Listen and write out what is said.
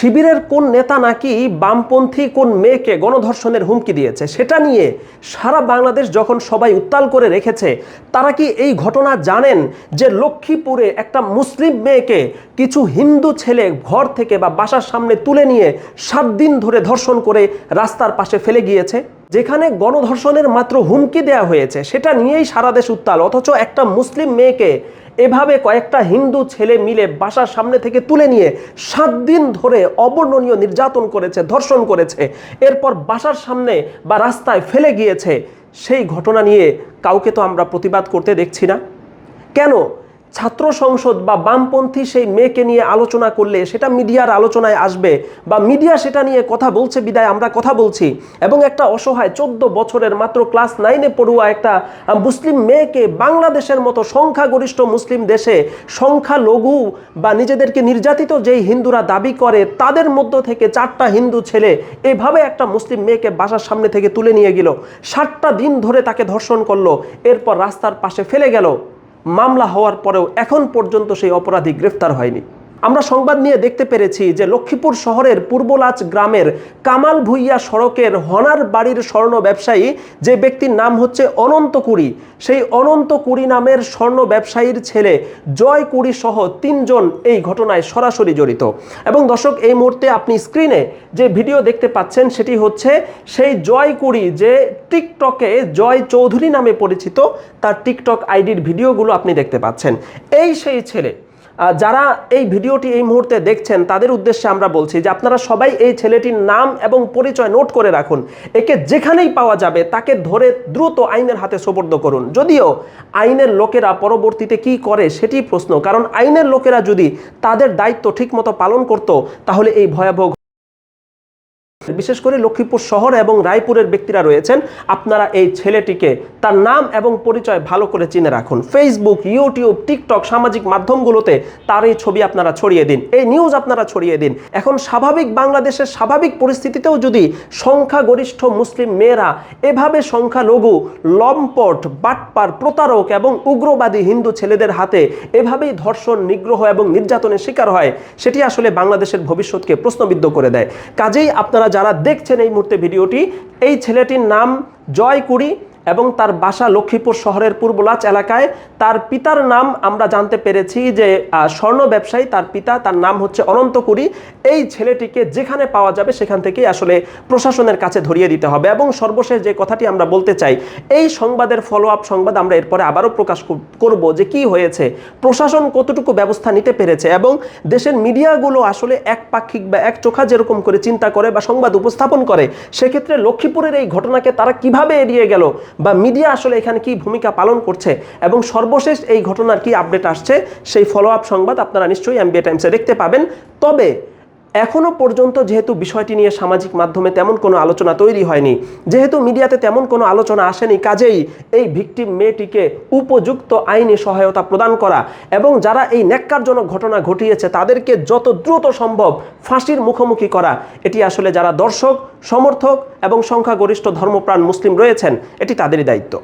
শিবিরের কোন নেতা নাকি বামপন্থী কোন মেয়েকে গণধর্ষণের হুমকি দিয়েছে, সেটা নিয়ে সারা বাংলাদেশ যখন সবাই উত্তাল করে রেখেছে, তারা কি এই ঘটনা জানেন যে লক্ষ্মীপুরে একটা মুসলিম মেয়েকে কিছু হিন্দু ছেলে ঘর থেকে বা বাসার সামনে তুলে নিয়ে সাত দিন ধরে ধর্ষণ করে রাস্তার পাশে ফেলে গিয়েছে? যেখানে গণধর্ষণের মাত্র হুমকি দেওয়া হয়েছে, সেটা নিয়েই সারা দেশ উত্তাল। অথচ একটা মুসলিম মেয়েকে এভাবে কয়েকটা হিন্দু ছেলে মিলে বাসার সামনে থেকে তুলে নিয়ে সাত দিন ধরে অবর্ণনীয় নির্যাতন করেছে, ধর্ষণ করেছে, এরপর বাসার সামনে বা রাস্তায় ফেলে গিয়েছে, সেই ঘটনা নিয়ে কাউকে তো আমরা প্রতিবাদ করতে দেখছি না। কেন? ছাত্র সংসদ বা বামপন্থী সেই মেয়েকে নিয়ে আলোচনা করলে সেটা মিডিয়ার আলোচনায় আসবে বা মিডিয়া সেটা নিয়ে কথা বলছে, বিদায় আমরা কথা বলছি। এবং একটা অসহায় চোদ্দ বছরের মাত্র ক্লাস নাইনে পড়ুয়া একটা মুসলিম মেয়েকে বাংলাদেশের মতো সংখ্যাগরিষ্ঠ মুসলিম দেশে সংখ্যালঘু বা নিজেদেরকে নির্যাতিত যেই হিন্দুরা দাবি করে, তাদের মধ্য থেকে চারটা হিন্দু ছেলে এভাবে একটা মুসলিম মেয়েকে বাসার সামনে থেকে তুলে নিয়ে গেল। ষাটটা দিন ধরে তাকে ধর্ষণ করল, এরপর রাস্তার পাশে ফেলে গেল। মামলা হওয়ার পরেও এখন পর্যন্ত সেই অপরাধী গ্রেফতার হয়নি। আমরা সংবাদ নিয়ে দেখতে পেরেছি যে লক্ষ্মীপুর শহরের পূর্বলাচ গ্রামের কামাল ভুইয়া সড়কের হনার বাড়ির স্বর্ণ ব্যবসায়ী যে ব্যক্তির নাম হচ্ছে অনন্ত কুড়ি, সেই অনন্ত কুড়ি নামের স্বর্ণ ব্যবসায়ীর ছেলে জয় কুড়ি সহ তিনজন এই ঘটনায় সরাসরি জড়িত। এবং দর্শক, এই মুহূর্তে আপনি স্ক্রিনে যে ভিডিও দেখতে পাচ্ছেন সেটি হচ্ছে সেই জয় কুড়ি যে টিকটকে জয় চৌধুরী নামে পরিচিত, তার টিকটক আইডির ভিডিওগুলো আপনি দেখতে পাচ্ছেন। এই সেই ছেলে যারা এই ভিডিওটি এই মুহূর্তে দেখছেন, তাদের উদ্দেশ্যে আমরা বলছি যে আপনারা সবাই এই ছেলেটির নাম এবং পরিচয় নোট করে রাখুন। একে যেখানেই পাওয়া যাবে, তাকে ধরে দ্রুত আইনের হাতে সোপর্দ করুন। যদিও আইনের লোকেরা পরবর্তীতে কি করে সেটি প্রশ্ন, কারণ আইনের লোকেরা যদি তাদের দায়িত্ব ঠিকমতো পালন করত, তাহলে এই ভয়াবহ বিশেষ করে লক্ষ্মীপুর শহর এবং রায়পুরের ব্যক্তিরা রয়েছেন। আপনারা এই ছেলেটিকে তার নাম এবং পরিচয় ভালো করে চিনে রাখুন। ফেসবুক ইউটিউব টিকটক সামাজিক মাধ্যমগুলোতে তার এই ছবি আপনারা ছড়িয়ে দিন। এই নিউজ আপনারা ছড়িয়ে দিন। এখন স্বাভাবিক বাংলাদেশের স্বাভাবিক পরিস্থিতিতেও যদি সংখ্যাগরিষ্ঠ মুসলিম মেয়েরা এভাবে সংখ্যালঘু, লম্পট, বাটপার, প্রতারক এবং উগ্রবাদী হিন্দু ছেলেদের হাতে এভাবেই ধর্ষণ, নিগ্রহ এবং নির্যাতনের শিকার হয়, সেটি আসলে বাংলাদেশের ভবিষ্যৎকে প্রশ্নবিদ্ধ করে দেয়। কাজেই আপনারা যারা দেখছেন এই মুহূর্তে ভিডিওটি এই ছেলেটির নাম জয় কুড়ি এবং তার বাসা লক্ষ্মীপুর শহরের পূর্বলাচ এলাকায়। তার পিতার নাম আমরা জানতে পেরেছি যে স্বর্ণ ব্যবসায়ী, তার পিতা, তার নাম হচ্ছে অনন্ত কুড়ি এই ছেলেটিকে যেখানে পাওয়া যাবে সেখান থেকেই আসলে প্রশাসনের কাছে ধরিয়ে দিতে হবে। এবং সর্বশেষ যে কথাটি আমরা বলতে চাই, এই সংবাদের ফলো আপ সংবাদ আমরা এরপরে আবারও প্রকাশ কর- করব যে কি হয়েছে। প্রশাসন কতটুকু ব্যবস্থা নিতে পেরেছে এবং দেশের মিডিয়াগুলো আসলে একপাক্ষিক বা এক চোখা যেরকম করে চিন্তা করে বা সংবাদ উপস্থাপন করে, সেক্ষেত্রে লক্ষ্মীপুরের এই ঘটনাকে তারা কীভাবে এড়িয়ে গেল? বা মিডিয়া আসলে এখানে কি ভূমিকা পালন করছে এবং সর্বশেষ এই ঘটনার কি আপডেট আসছে, সেই ফলো আপ সংবাদ আপনারা নিশ্চয়ই এমবিএ টাইমসে দেখতে পাবেন। তবে এখনও পর্যন্ত যেহেতু বিষয়টি নিয়ে সামাজিক মাধ্যমে তেমন কোনো আলোচনা তৈরি হয়নি, যেহেতু মিডিয়াতে তেমন কোনো আলোচনা আসেনি, কাজেই এই ভিকটিম মেয়েটিকে উপযুক্ত আইনি সহায়তা প্রদান করা এবং যারা এই ন্যাক্কারজনক ঘটনা ঘটিয়েছে তাদেরকে যত দ্রুত সম্ভব ফাঁসির মুখোমুখি করা। এটি আসলে যারা দর্শক, সমর্থক এবং সংখ্যাগরিষ্ঠ ধর্মপ্রাণ মুসলিম রয়েছেন, এটি তাদেরই দায়িত্ব।